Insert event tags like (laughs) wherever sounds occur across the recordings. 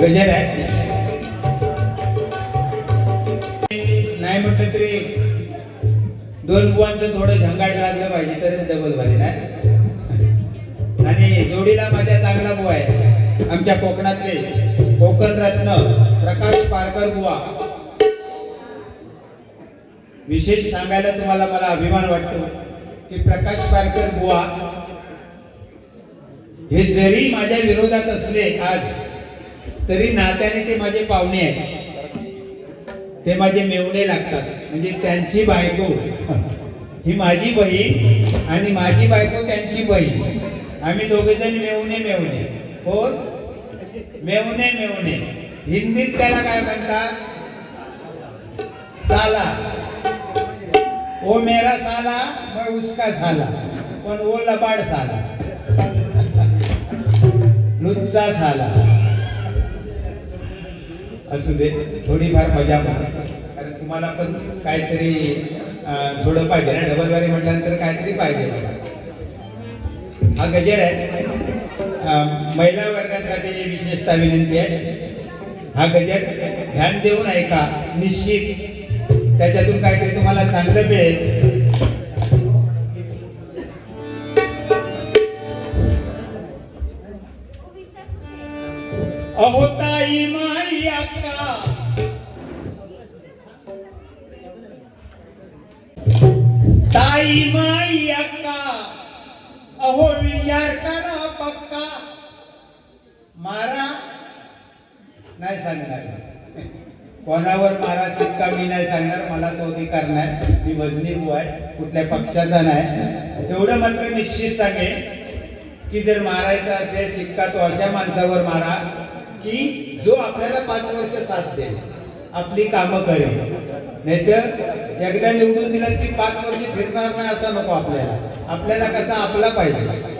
गजर आहे. नाही म्हटलं तरी दोन बुवांचं थोडं झंगाट लागलं पाहिजे तरच डबल भारी नाही आणि जोडीला माझ्या चांगला बुवा आहे. आमच्या कोकणातले कोकण रत्न प्रकाश पारकर बुवा. विशेष सांगायला तुम्हाला मला अभिमान वाटतो की प्रकाश पारकर बुवा हे जरी माझ्या विरोधात असले आज तरी नात्याने ते माझे पाहुणे आहेत. ते माझे मेवणे लागतात. म्हणजे त्यांची बायको. ही माझी बहीण आणि माझी बायको त्यांची बहीण. आम्ही दोघे जण मेवणे मेवणे. हो? मेवणे मेवणे. हिंदीत त्याला काय म्हणतात? साला. ओ मेरा साला मग उसका झाला. पण वो लबाड साला. लुच्चा झाला. असू दे थोडीफार मजा म्हणा कारण तुम्हाला पण काहीतरी थोडं पाहिजे ना. डबलवारी म्हटल्यानंतर काहीतरी पाहिजे हा गजर आहे. महिला वर्गासाठी विशेषतः विनंती आहे. हा गजर ध्यान देऊन ऐका निश्चित. त्याच्यातून काहीतरी तुम्हाला चांगलं मिळेल. मारा. नाही सांगणार. कोणावर मारा शिक्का मी नाही सांगणार. मला तो अधिकार नाही. मी भजनी आहे. कुठल्या पक्षाचा नाही. एवढं मात्र निश्चित सांगेन की जर मारायचा असेल शिक्का तो अशा माणसावर मारा की जो आपल्याला पाच वर्ष साथ देईल. आपली कामं करेल. नाहीतर एकदा निवडून दिला की पाच वर्ष फिरणार नाही असा नको आपल्याला. आपल्याला कसा आपला पाहिजे.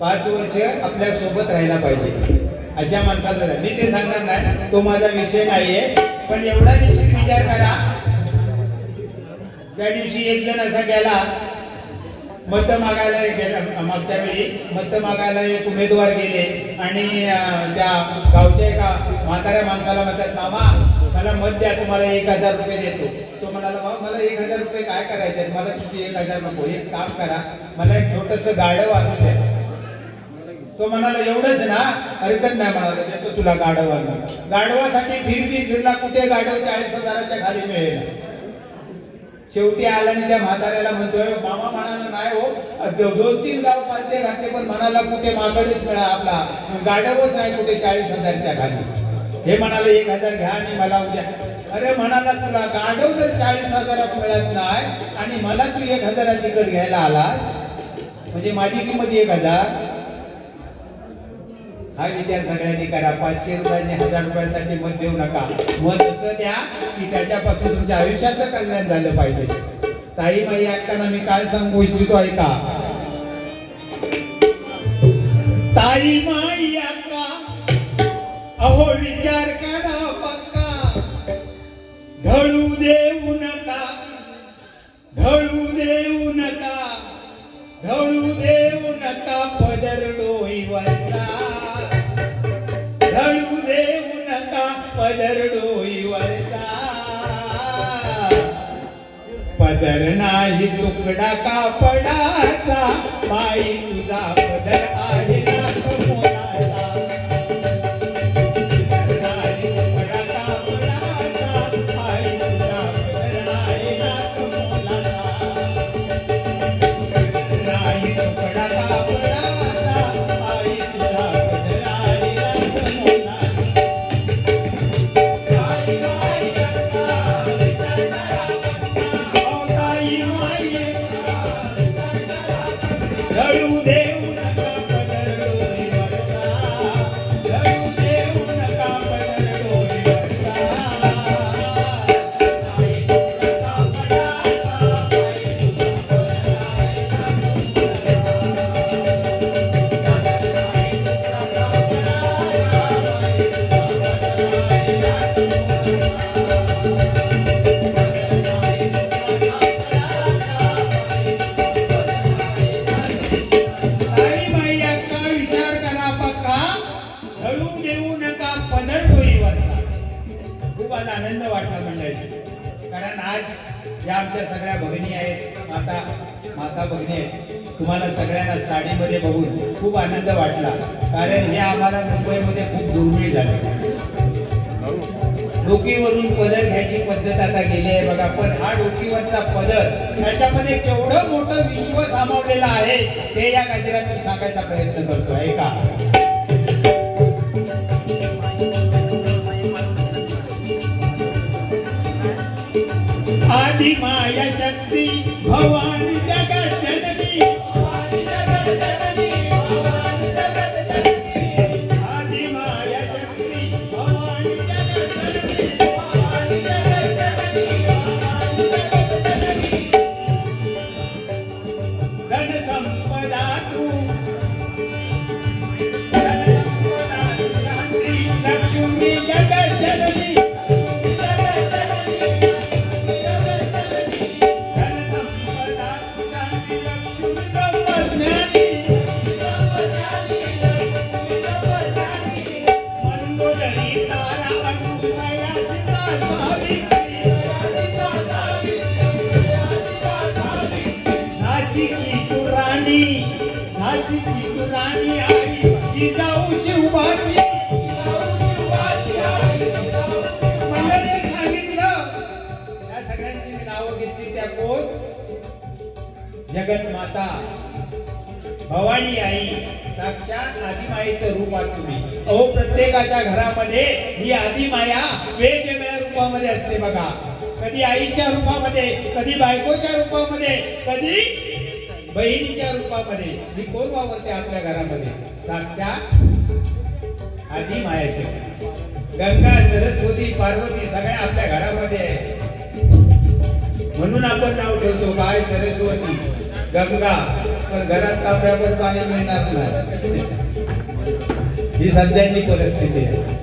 पाच वर्ष आपल्यासोबत राहायला पाहिजे. अशा माणसाचा मी ते सांगणार नाही. तो माझा विषय नाहीये. पण एवढा निश्चित विचार करा. त्या दिवशी एक जण असा गेला. मत मागायला गेला मागच्या वेळी. मत मागायला एक उमेदवार गेले. आणि त्या गावच्या एका म्हाताऱ्या माणसाला म्हणतात मामा मला मत द्या तुम्हाला एक हजार रुपये देतो. तो म्हणाला बाबा मला एक हजार रुपये काय करायचे मला तुमची एक हजार नको. एक काम करा. मला एक छोटस गाडं आणून द्या. तो म्हणाला एवढंच ना. हरकत नाही म्हणाला देतो तुला गाढवा. गाढवासाठी फिरकी फिरला कुठे गाढव चाळीस हजाराच्या खाली मिळेल. शेवटी आला आणि त्या म्हाताऱ्याला म्हणतोय मामा म्हणाला नाही हो. दोन तीन गाव पालते राहते पण म्हणाला कुठे माकडच मिळा आपला. गाढवच आहे कुठे चाळीस हजारच्या खाली. हे म्हणाले एक हजार घ्या आणि मला उद्या. अरे म्हणाला तुला गाढव जर चाळीस हजारात मिळत नाही. आणि मला तू एक हजारात विकत घ्यायला आलास? म्हणजे माझी किंमत एक हजार? हा विचार सगळ्यांनी करा. पाचशे रुपयांनी हजार रुपयासाठी मत देऊ नका. मत असं द्या की त्याच्यापासून तुमच्या आयुष्याचं कल्याण झालं पाहिजे. ताई बाई ऐकताना मी काय सांगू इच्छितो ऐका. ताई माई ऐका अहो विचार करा पक्का. ढळू देऊ नका. ढळू देऊ नका. ढळू देऊ नका पदर डोईवरचा. ढळू देऊ नका पदरडोईवरचा पदर नाही तुकडा कापडाचा बाई तुझा पदर आहे ना माता माता भगिनी आहेत तुम्हाला सगळ्यांना साडीमध्ये बघून खूप आनंद वाटला. कारण हे आम्हाला मुंबईमध्ये खूप दुर्मिळ झाले. डोकीवरून पदर घ्यायची पद्धत आता गेली आहे बघा. पण हा डोकीवरचा पदर याच्यामध्ये केवढं मोठं विश्व सामावलेलं आहे ते या गजरातून सांगायचा प्रयत्न करतो आहे का? आदि माया शक्ती भवानी जगत जगत माता भवानी आई साक्षात आदिमाईचं रूप आहात तुम्ही. अहो प्रत्येकाच्या घरामध्ये ही आदिमाया वेगवेगळ्या रूपामध्ये असते बघा. कधी आईच्या रूपामध्ये कधी बायकोच्या रूपामध्ये कधी बहिणीच्या रूपामध्ये. मी कोण वावरते आपल्या घरामध्ये? साक्षात आधी मायाचे गंगा सरस्वती पार्वती सगळ्या आपल्या घरामध्ये आहे. म्हणून आपण नाव ठेवतो काय सरस्वती. गंगा पण घरात तांब्यावर पाणी मिळणार नाही. ही सध्याची परिस्थिती आहे.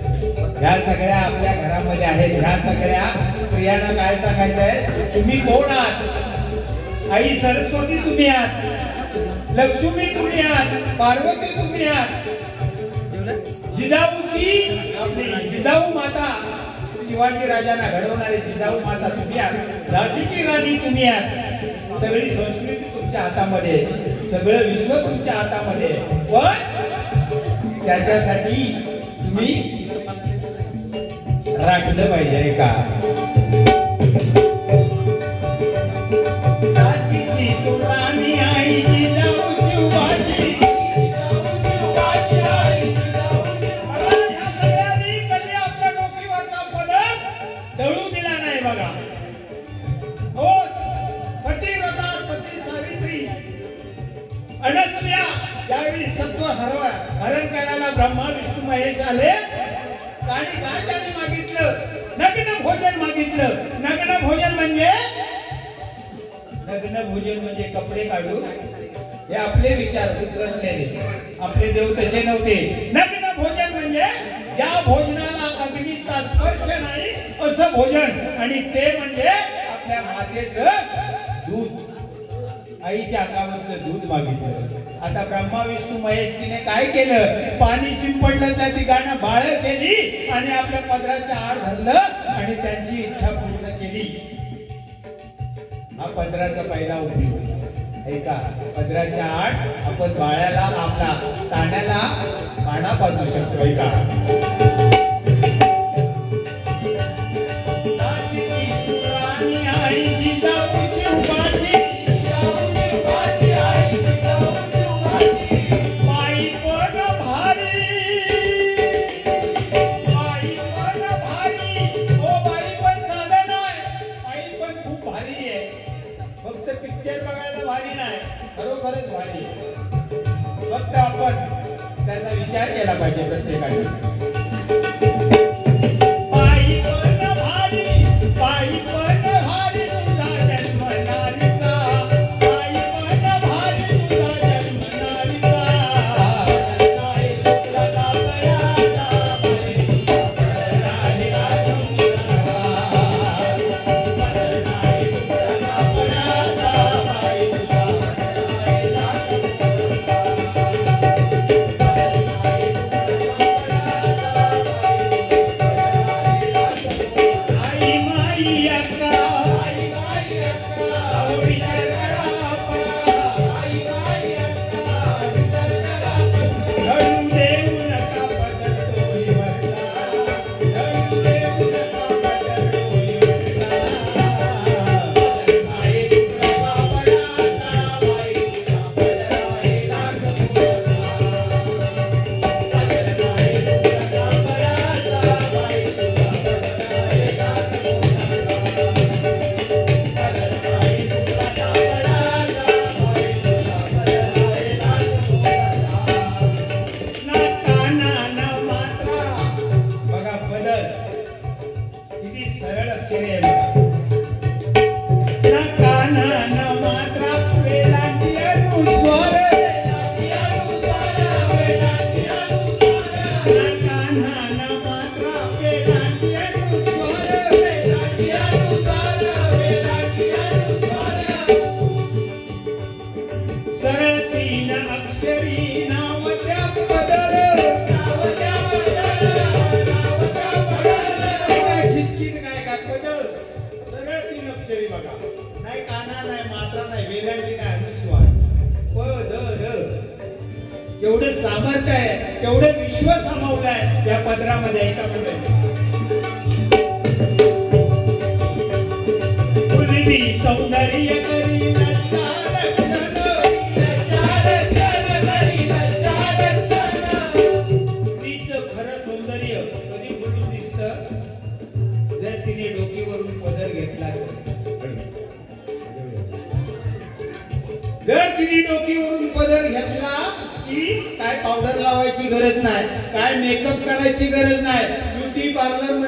ह्या सगळ्या आपल्या घरामध्ये आहेत. ह्या सगळ्या स्त्रियांना काय सांगायचं आहे? तुम्ही कोण आहात? आई सरस्वती तुम्ही आहात? लक्ष्मी तुम्ही आहात? पार्वती तुम्ही आहात? जिजाऊची आपली जिजाऊ माता शिवाजी राजांना घडवणारी जिजाऊ माता तुम्ही आहात. झाशीची राणी तुम्ही आहात. सगळी संस्कृती तुमच्या हातामध्ये. सगळं विश्व तुमच्या हातामध्ये. पण त्याच्यासाठी तुम्ही राखलं पाहिजे का? कपडे काढून हे आपले विचार उतरवलेले आपले देव तसे नव्हते. नग्न भोजन म्हणजे ज्या भोजनाला अग्नीचा स्पर्श नाही असं भोजन. आणि ते म्हणजे आपल्या मातेच दूध. आईच्या अंगावरचं दूध मागितलं. आता ब्रह्मा विष्णू महेश तिने काय केलं? पाणी शिंपडलं त्या ठिकाणी बाळ केली आणि आपल्या पदराच्या आड धरलं आणि त्यांची इच्छा पूर्ण केली. हा पदराचा पहिला उपयोग. ऐका पदराच्या आठ आपण बाळ्याला आपला ताण्याला पाना बांधू शकतो ऐका त्याचा विचार केला पाहिजे प्रत्येकाने.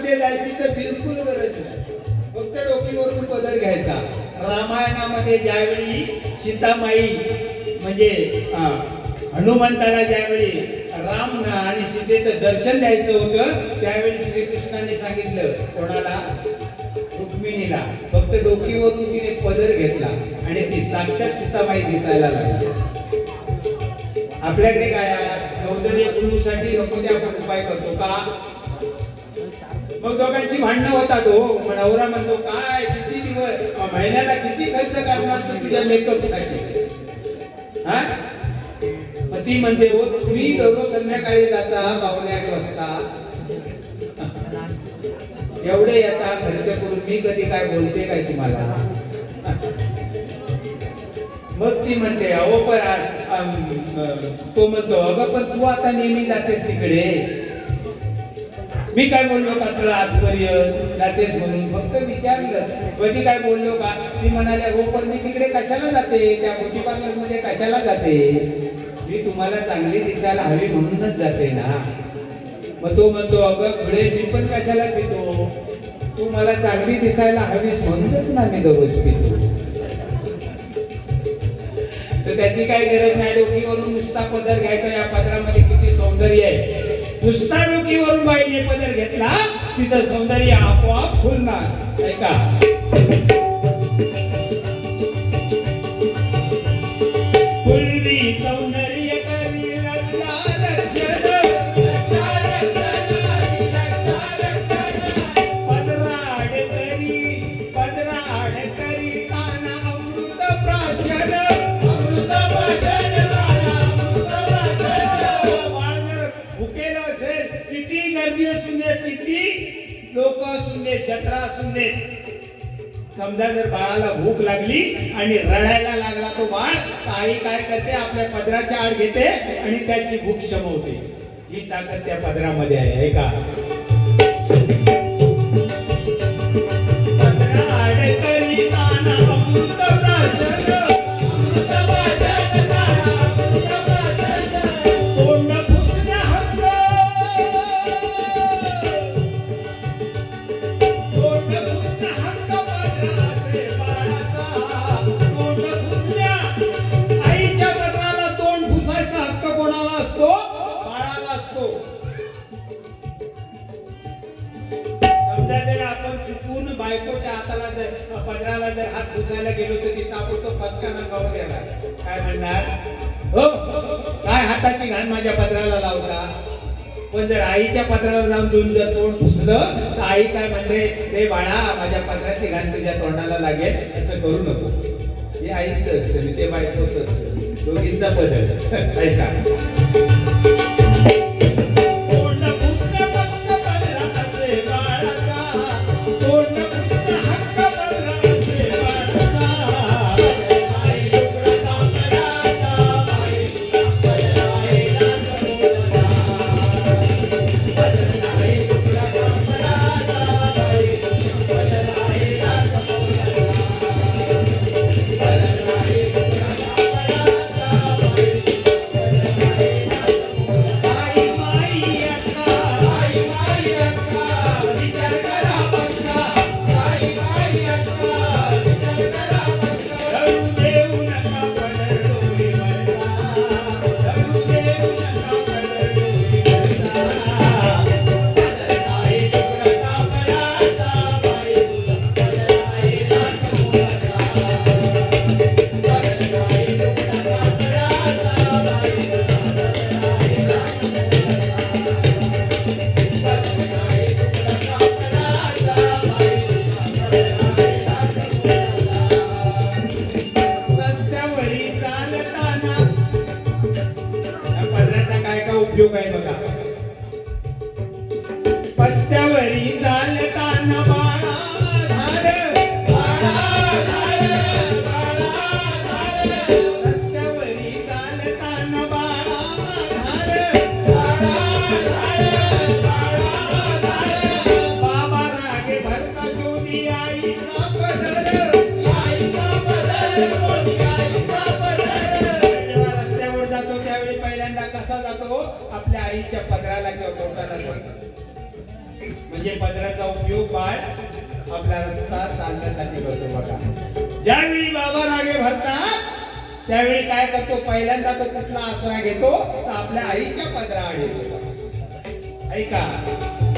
पार्लरमध्ये जायची तर बिलकुल गरज नाही. फक्त डोकीवरून बदल घ्यायचा. रामायणामध्ये ज्यावेळी सीतामाई म्हणजे हनुमंताला ज्यावेळी राम आणि सीतेचं दर्शन द्यायचं होतं त्यावेळी श्रीकृष्णाने सांगितलं कोणाला? रुक्मिणीला. फक्त डोकीवरून तिने पदर घेतला आणि ती साक्षात सीतामाई दिसायला लागली. आपल्याकडे काय सौंदर्य गुणूसाठी नको ते आपण उपाय करतो का? मग दोघांची भांडणं होतात हो. मग नवरा म्हणतो काय किती दिवस? महिन्याला किती खर्च करणार तू तुझ्या मेकअपसाठी? हा? मग ती म्हणते हो तुम्ही दररोज संध्याकाळी जाता पावणे आठ वाजता. एवढे येता खर्च करून मी कधी काय बोलते काय तुम्हाला? मग ती म्हणते अहो पण तो म्हणतो अगं पण तू आता नेहमी जातेस तिकडे. मी काय बोललो का तुला आजपर्यंत? जातेस म्हणून. फक्त विचारलं. कधी काय बोललो का? ती म्हणाले हो पण मी तिकडे कशाला जाते? त्या ब्युटी मध्ये कशाला जाते? मी तुम्हाला चांगली दिसायला हवी म्हणूनच जाते ना. मग तो म्हणतो अगं घडे मी पण कशाला पितो? तू मला चांगली दिसायला हवीस म्हणूनच ना मी दररोज पितो. तर त्याची काही गरज नाही. डोकीवरून नुसता पदर घ्यायचा या पदरामध्ये किती सौंदर्य आहे. नुसता बाईने पदर घेतला तिचं सौंदर्य आपोआप फुलणार. ऐका. जत्रा असून दे. समजा जर बाळाला भूक लागली आणि रडायला लागला तो बाळ आई काय करते? आपल्या पदराच्या आड घेते आणि त्याची भूक शमवते. ही ताकद त्या पदरामध्ये आहे का? पदराला जर हात गेलो तर ती फसका अंगावर गेला काय म्हणणार? हो. काय हाताची घाण माझ्या पदराला लावता? पण जर आईच्या पदराला जाऊन देऊन जर तोंड पुसलं तर आई काय म्हणते हे बाळा माझ्या पदराची घाण तुझ्या तोंडाला लागेल. असं करू नको. हे आईचं असतं ते बायकोच असतं. दोघींचा बदल. (laughs) ऐका. डोकरा. आई पंधरा आणि ऐका.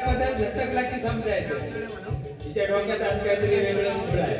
पदर झटकला की समजायचं तिच्या डोक्यात आज काहीतरी वेगळं आहे.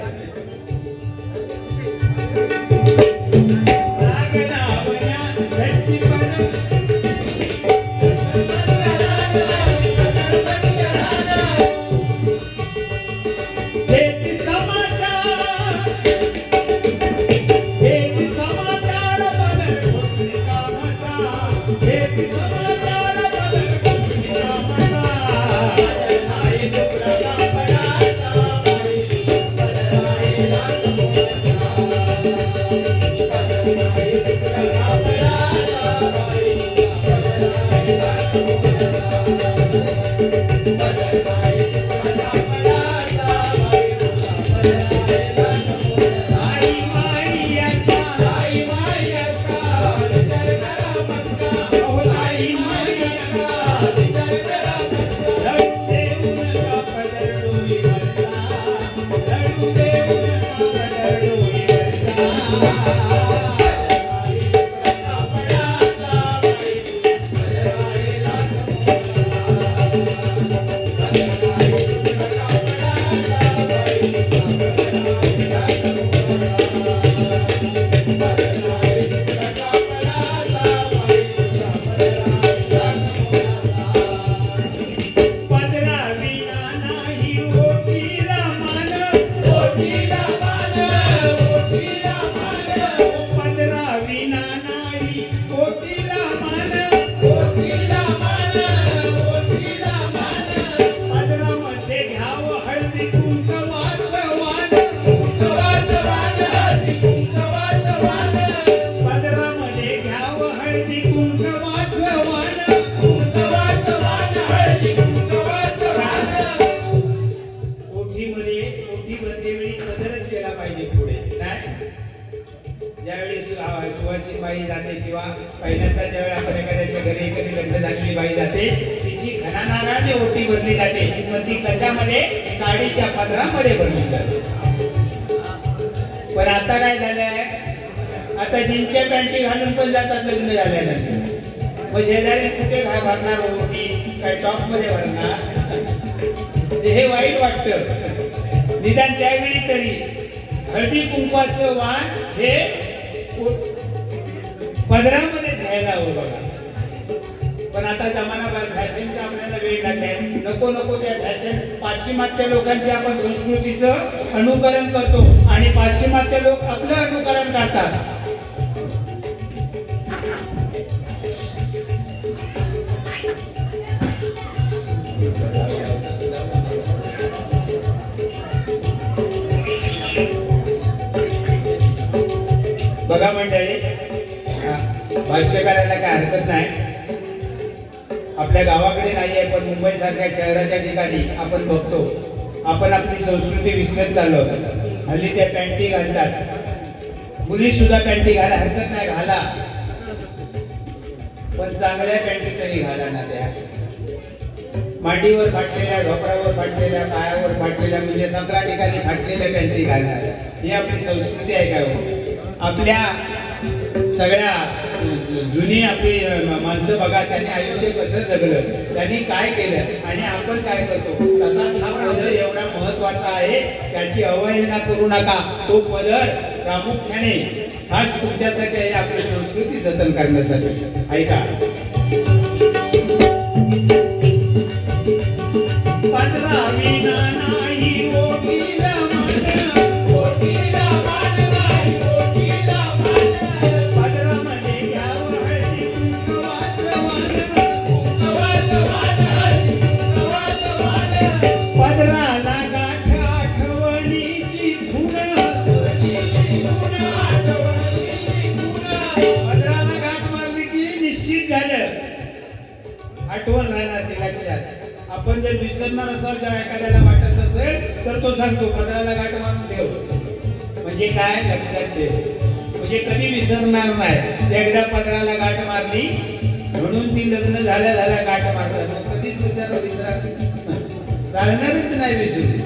जीन्सच्या पॅन्टी घालून पण जातात लग्न झाल्यानंतर. मग शेजारी कुठे घा भरणार होती काय टॉपमध्ये भरणार? हे वाईट वाटत. निदान त्यावेळी तरी हळदी कुंकवाचं वाण हे पदरामध्ये घ्यायला हवं बघा. पण आता जमाना फॅशनचा आपल्याला वेळ लागलाय नको नको त्या फॅशन पाश्चिमात्य लोकांची आपण संस्कृतीचं अनुकरण करतो आणि पाश्चिमात्य लोक आपलं अनुकरण करतात. बघा मंडळी. भाष्य करायला काय हरकत नाही. आपल्या गावाकडे नाही आहे पण मुंबई सारख्या शहराच्या ठिकाणी आपण बघतो. आपण आपली संस्कृती विसरत चाललो हल्ली त्या पॅन्टी घालतात. मुली सुद्धा पॅन्टी घाला हरकत नाही घाला. पण चांगल्या पॅन्टी तरी घाला ना त्या. मांडीवर फाटलेल्या ढोकरावर फाटलेल्या पायावर फाटलेल्या म्हणजे सतरा ठिकाणी फाटलेल्या पॅन्टी घालणार. ही आपली संस्कृती आहे का हो? आपल्या सगळ्या जुनी आपली माणसं बघा त्यांनी आयुष्य कसं जगलं त्यांनी काय केलं आणि आपण काय करतो? तसाच हा पदर एवढा महत्त्वाचा आहे. त्याची अवहेलना करू नका. तो पदर प्रामुख्याने हाच तुमच्यासाठी आहे आपली संस्कृती जतन करण्यासाठी. ऐका. पंधरा सांगतो पदराला गाठ मारून ठेव. म्हणजे काय? लक्षात ठेव. म्हणजे कधी विसरणार नाही. एकदा पदराला गाठ मारली म्हणून ती लग्न झाल्या झाल्या गाठ मारतात कधीच विसर विसरा चालणारच नाही विसरू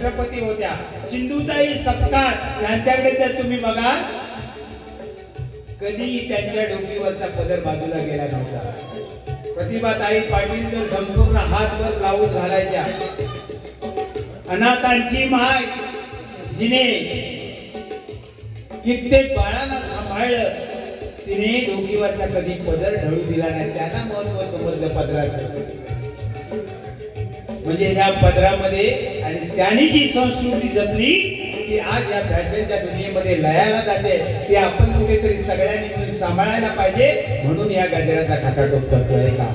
राष्ट्रपती होत्या. सिंधुताई सत्कार यांच्याकडे जर तुम्ही बघाल कधीही त्यांच्या डोकीवरचा पदर बाजूला गेला नव्हता. प्रतिभाताई पाटील तर संपूर्ण हातभर लावून घालायच्या. अनाथांची माय जिने कित्येक बाळांना सांभाळलं. तिने डोकीवरचा कधी पदर ढळू दिला नाही. त्यांना महत्त्व समजलं पदराचं. म्हणजे ह्या पदरामध्ये त्यांनी जी संस्कृती जपली की आज या फॅशनच्या दुनियेमध्ये लयाला जाते. ते आपण कुठेतरी सगळ्यांनी मिळून सांभाळायला पाहिजे म्हणून या गजराचा खाता टोप करतोय का